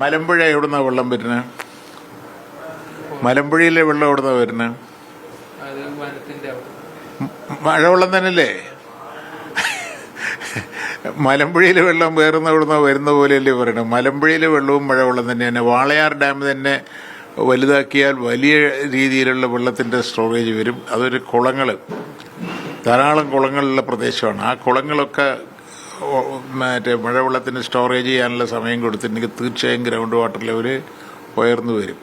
മലമ്പുഴ എവിടുന്ന വെള്ളം വരുന്നത് മലമ്പുഴയിലെ വെള്ളം എവിടുന്ന വരുന്നത് മഴവെള്ളം തന്നെയല്ലേ? മലമ്പുഴയിലെ വെള്ളം വേറുന്ന എവിടുന്ന വരുന്ന പോലെയല്ലേ പറയണത് മലമ്പുഴയിലെ വെള്ളവും മഴവെള്ളം തന്നെയാണ്. വാളയാർ ഡാം തന്നെ വലുതാക്കിയാൽ വലിയ രീതിയിലുള്ള വെള്ളത്തിന്റെ സ്റ്റോറേജ് വരും. അതൊരു കുളങ്ങൾ ധാരാളം കുളങ്ങളുള്ള പ്രദേശമാണ്. ആ കുളങ്ങളൊക്കെ മറ്റേ മഴവെള്ളത്തിന് സ്റ്റോറേജ് ചെയ്യാനുള്ള സമയം കൊടുത്തിട്ടുണ്ടെങ്കിൽ തീർച്ചയായും ഗ്രൗണ്ട് വാട്ടർ ലെവൽ ഉയർന്നു വരും.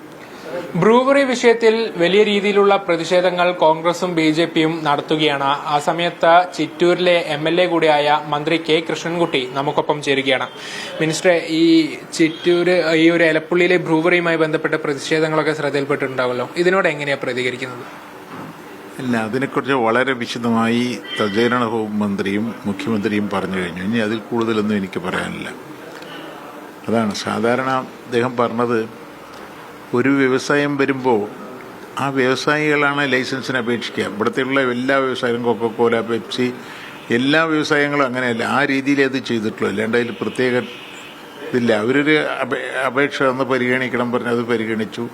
ബ്രൂവറി വിഷയത്തിൽ വലിയ രീതിയിലുള്ള പ്രതിഷേധങ്ങൾ കോൺഗ്രസും ബി ജെ പിയും നടത്തുകയാണ്. ആ സമയത്ത് ചിറ്റൂരിലെ എം എൽ എ കൂടിയായ മന്ത്രി കെ കൃഷ്ണൻകുട്ടി നമുക്കൊപ്പം ചേരുകയാണ്. മിനിസ്റ്ററെ ഈ ചിറ്റൂർ ഈ ഒരു എലപ്പുള്ളിയിലെ ബ്രൂവറിയുമായി ബന്ധപ്പെട്ട പ്രതിഷേധങ്ങളൊക്കെ ശ്രദ്ധയിൽപ്പെട്ടിട്ടുണ്ടാവല്ലോ. ഇതിനോട് എങ്ങനെയാണ് പ്രതികരിക്കുന്നത്? ഇല്ല അതിനെക്കുറിച്ച് വളരെ വിശദമായി തദ്ദേശഭരണ വകുപ്പ് മന്ത്രിയും മുഖ്യമന്ത്രിയും പറഞ്ഞു കഴിഞ്ഞു. ഇനി അതിൽ കൂടുതലൊന്നും എനിക്ക് പറയാനില്ല. അതാണ് സാധാരണ അദ്ദേഹം പറഞ്ഞത് ഒരു വ്യവസായം വരുമ്പോൾ ആ വ്യവസായികളാണ് ലൈസൻസിന് അപേക്ഷിക്കുക. ഇവിടുത്തെയുള്ള എല്ലാ വ്യവസായവും കൊക്കക്കോല പെപ്സി എല്ലാ വ്യവസായങ്ങളും അങ്ങനെയല്ല. ആ രീതിയിൽ അത് ചെയ്തിട്ടുള്ളൂ. അല്ലാണ്ട് അതിൽ പ്രത്യേക ഇതില്ല. അവരൊരു അപേക്ഷ ഒന്ന് പരിഗണിക്കണം പറഞ്ഞ് അത് പരിഗണിച്ചു.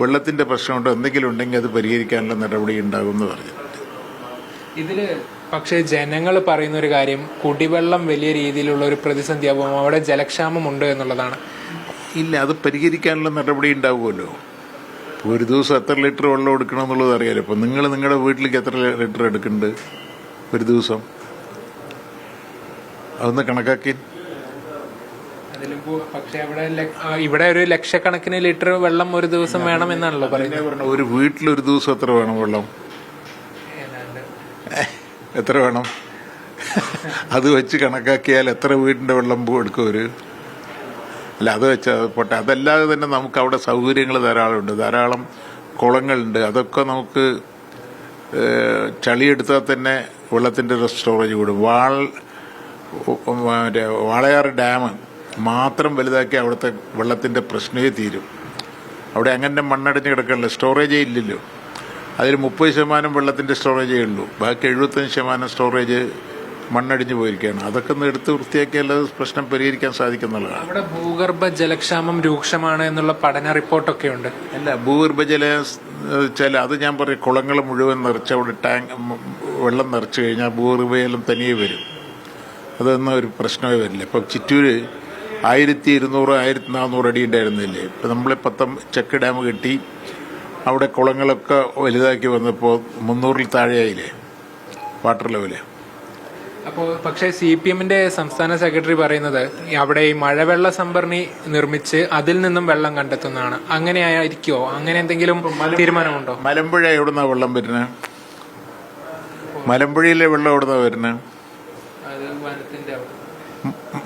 വെള്ളത്തിന്റെ പ്രശ്നമുണ്ടോ? എന്തെങ്കിലും ഉണ്ടെങ്കിൽ അത് പരിഹരിക്കാനുള്ള നടപടി ഉണ്ടാകുമെന്ന് പറഞ്ഞു ഇതിൽ പക്ഷേ ജനങ്ങൾ പറയുന്ന ഒരു കാര്യം കുടിവെള്ളം വലിയ രീതിയിലുള്ള ഒരു പ്രതിസന്ധിയാകും അവിടെ ജലക്ഷാമം ഉണ്ട് എന്നുള്ളതാണ്. ഇല്ല അത് പരിഹരിക്കാനുള്ള നടപടി ഉണ്ടാവുമല്ലോ. ഇപ്പോൾ ഒരു ദിവസം എത്ര ലിറ്റർ വെള്ളം എടുക്കണം എന്നുള്ളത് അറിയാലോ. ഇപ്പം നിങ്ങൾ നിങ്ങളുടെ വീട്ടിലേക്ക് എത്ര ലിറ്റർ എടുക്കുന്നുണ്ട് ഒരു ദിവസം? അതൊന്ന് കണക്കാക്കി. പക്ഷേ അവിടെ ഇവിടെ ഒരു ലക്ഷക്കണക്കിന് ലിറ്റർ വെള്ളം ഒരു ദിവസം വേണം എന്നാണല്ലോ പറയുന്നത്. ഒരു വീട്ടിൽ ഒരു ദിവസം എത്ര വേണം വെള്ളം? എത്ര വേണം? അത് വെച്ച് കണക്കാക്കിയാൽ എത്ര വീടിന്റെ വെള്ളം എടുക്കും ഒരു അല്ല അത് വെച്ച് പോട്ടെ. അതല്ലാതെ തന്നെ നമുക്ക് അവിടെ സൗകര്യങ്ങൾ ധാരാളമുണ്ട്. ധാരാളം കുളങ്ങളുണ്ട്. അതൊക്കെ നമുക്ക് ചളിയെടുത്താൽ തന്നെ വെള്ളത്തിന്റെ ഒരു സ്റ്റോറേജ് കൂടും. വാൾ മറ്റേ വാളയാർ ഡാം മാത്രം വലുതാക്കി അവിടുത്തെ വെള്ളത്തിന്റെ പ്രശ്നമേ തീരും. അവിടെ അങ്ങനെ മണ്ണടിഞ്ഞ് കിടക്കണല്ലോ. സ്റ്റോറേജേ ഇല്ലല്ലോ. അതിൽ മുപ്പത് ശതമാനം വെള്ളത്തിന്റെ സ്റ്റോറേജേ ഉള്ളൂ. ബാക്കി എഴുപത്തഞ്ച് ശതമാനം സ്റ്റോറേജ് മണ്ണടിഞ്ഞ് പോയിരിക്കുകയാണ്. അതൊക്കെ ഒന്ന് എടുത്ത് വൃത്തിയാക്കിയാൽ പ്രശ്നം പരിഹരിക്കാൻ സാധിക്കുന്നുള്ളതാണ്. അവിടെ ഭൂഗർഭ ജലക്ഷാമം രൂക്ഷമാണ് എന്നുള്ള പഠന റിപ്പോർട്ടൊക്കെ ഉണ്ട്. അല്ല ഭൂഗർഭ ജല വെച്ചാൽ അത് ഞാൻ പറയും കുളങ്ങൾ മുഴുവൻ നിറച്ച് അവിടെ ടാങ്ക് വെള്ളം നിറച്ച് കഴിഞ്ഞാൽ ഭൂഗർഭജലം തനിയെ വരും. അതൊന്നും ഒരു പ്രശ്നമേ വരില്ല. ഇപ്പം ചിറ്റൂര് ആയിരത്തി ഇരുന്നൂറ് ആയിരത്തി നാനൂറ് അടി ഉണ്ടായിരുന്നില്ലേ? ഇപ്പം നമ്മൾ പത്തം ചെക്ക് ഡാം കെട്ടി അവിടെ കുളങ്ങളൊക്കെ വലുതാക്കി വന്നപ്പോൾ മുന്നൂറിൽ താഴെയായില്ലേ? Water level. അപ്പോൾ പക്ഷേ സി പി എമ്മിന്റെ സംസ്ഥാന സെക്രട്ടറി പറയുന്നത് അവിടെ ഈ മഴവെള്ള സംഭരണി നിർമ്മിച്ച് അതിൽ നിന്നും വെള്ളം കണ്ടെത്തുന്നതാണ്. അങ്ങനെ ആയിരിക്കുമോ അങ്ങനെ എന്തെങ്കിലും തീരുമാനമുണ്ടോ? മലമ്പുഴ എവിടുന്ന വെള്ളം വരുന്നത് മലമ്പുഴയിലെ വെള്ളം എവിടുന്ന വരുന്നത്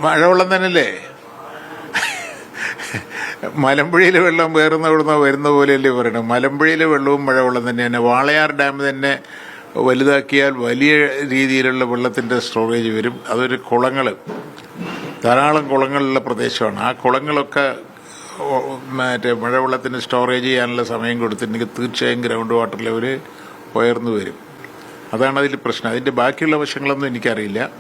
മഴവെള്ളം തന്നെയല്ലേ? മലമ്പുഴയിലെ വെള്ളം വേറുന്ന എവിടുന്ന വരുന്ന പോലെയല്ലേ പറയണത് മലമ്പുഴയിലെ വെള്ളവും മഴവെള്ളം തന്നെയാണ്. വാളയാർ ഡാം തന്നെ വലുതാക്കിയാൽ വലിയ രീതിയിലുള്ള വെള്ളത്തിന്റെ സ്റ്റോറേജ് വരും. അതൊരു കുളങ്ങൾ ധാരാളം കുളങ്ങളുള്ള പ്രദേശമാണ്. ആ കുളങ്ങളൊക്കെ മറ്റേ മഴവെള്ളത്തിന് സ്റ്റോറേജ് ചെയ്യാനുള്ള സമയം കൊടുത്തിട്ടുണ്ടെങ്കിൽ തീർച്ചയായും ഗ്രൗണ്ട് വാട്ടർ ലെവൽ ഉയർന്നു വരും. അതാണ് അതിൽ പ്രശ്നം. അതിന്റെ ബാക്കിയുള്ള വശങ്ങളൊന്നും എനിക്കറിയില്ല.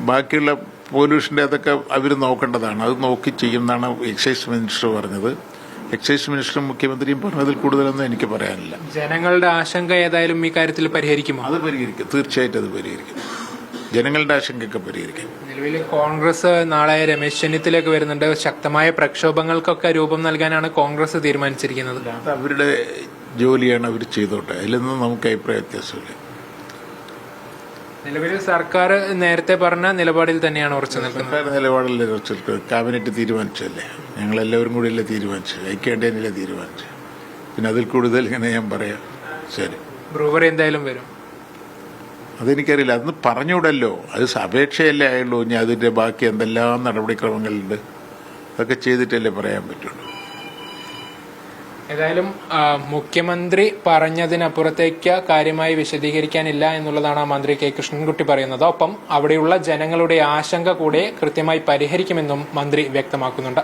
ബാക്കിയുള്ള പൊല്യൂഷന്റെ അതൊക്കെ അവർ നോക്കേണ്ടതാണ്. അത് നോക്കി ചെയ്യുമെന്നാണ് എക്സൈസ് മിനിസ്റ്റർ പറഞ്ഞത്. എക്സൈസ് മിനിസ്റ്ററും മുഖ്യമന്ത്രിയും പറഞ്ഞതിൽ കൂടുതലൊന്നും എനിക്ക് പറയാനില്ല. ജനങ്ങളുടെ ആശങ്ക ഏതായാലും ഈ കാര്യത്തിൽ പരിഹരിക്കുമോ? അത് പരിഹരിക്കും. തീർച്ചയായിട്ടും അത് പരിഹരിക്കും. ജനങ്ങളുടെ ആശങ്കയൊക്കെ പരിഹരിക്കും. നിലവിൽ കോൺഗ്രസ് നാളെ രമേശ് ചെന്നിത്തലയൊക്കെ വരുന്നുണ്ട്. ശക്തമായ പ്രക്ഷോഭങ്ങൾക്കൊക്കെ രൂപം നൽകാനാണ് കോൺഗ്രസ് തീരുമാനിച്ചിരിക്കുന്നത്. അവരുടെ ജോലിയാണ് അവർ ചെയ്തോട്ടെ. അതിലൊന്നും നമുക്ക് അഭിപ്രായ വ്യത്യാസമില്ല. നിലവിൽ സർക്കാർ നേരത്തെ പറഞ്ഞ നിലപാടിൽ തന്നെയാണ് ഉറച്ചു നിൽക്കുന്നത്. സർക്കാർ ക്യാബിനറ്റ് തീരുമാനിച്ചല്ലേ ക്യാബിനറ്റ് തീരുമാനിച്ചല്ലേ കൂടി അല്ലേ തീരുമാനിച്ചത്? ഐക്യണ്ടേനല്ലേ തീരുമാനിച്ചു പിന്നെ അതിൽ കൂടുതൽ ഇങ്ങനെ ഞാൻ പറയാം. ശരി. ബ്രൂവർ എന്തായാലും വരും. അതെനിക്കറിയില്ല. അതൊന്ന് പറഞ്ഞുവിടല്ലോ. അത് അപേക്ഷയല്ലേ ആയുള്ളൂ. ഇനി അതിന്റെ ബാക്കി എന്തെല്ലാം നടപടിക്രമങ്ങളുണ്ട്? അതൊക്കെ ചെയ്തിട്ടല്ലേ പറയാൻ പറ്റുള്ളൂ. ഏതായാലും മുഖ്യമന്ത്രി പറഞ്ഞതിനപ്പുറത്തേക്ക് കാര്യമായി വിശദീകരിക്കാനില്ല എന്നുള്ളതാണ് മന്ത്രി കെ. കൃഷ്ണൻകുട്ടി പറയുന്നത്. ഒപ്പം അവിടെയുള്ള ജനങ്ങളുടെ ആശങ്ക കൂടെ കൃത്യമായി പരിഹരിക്കുമെന്നും മന്ത്രി വ്യക്തമാക്കുന്നുണ്ട്.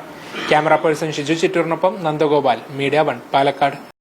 ക്യാമറ പേഴ്സൺ ഷിജു ചിറ്റൂറിനൊപ്പം നന്ദഗോപാൽ മീഡിയ വൺ പാലക്കാട്.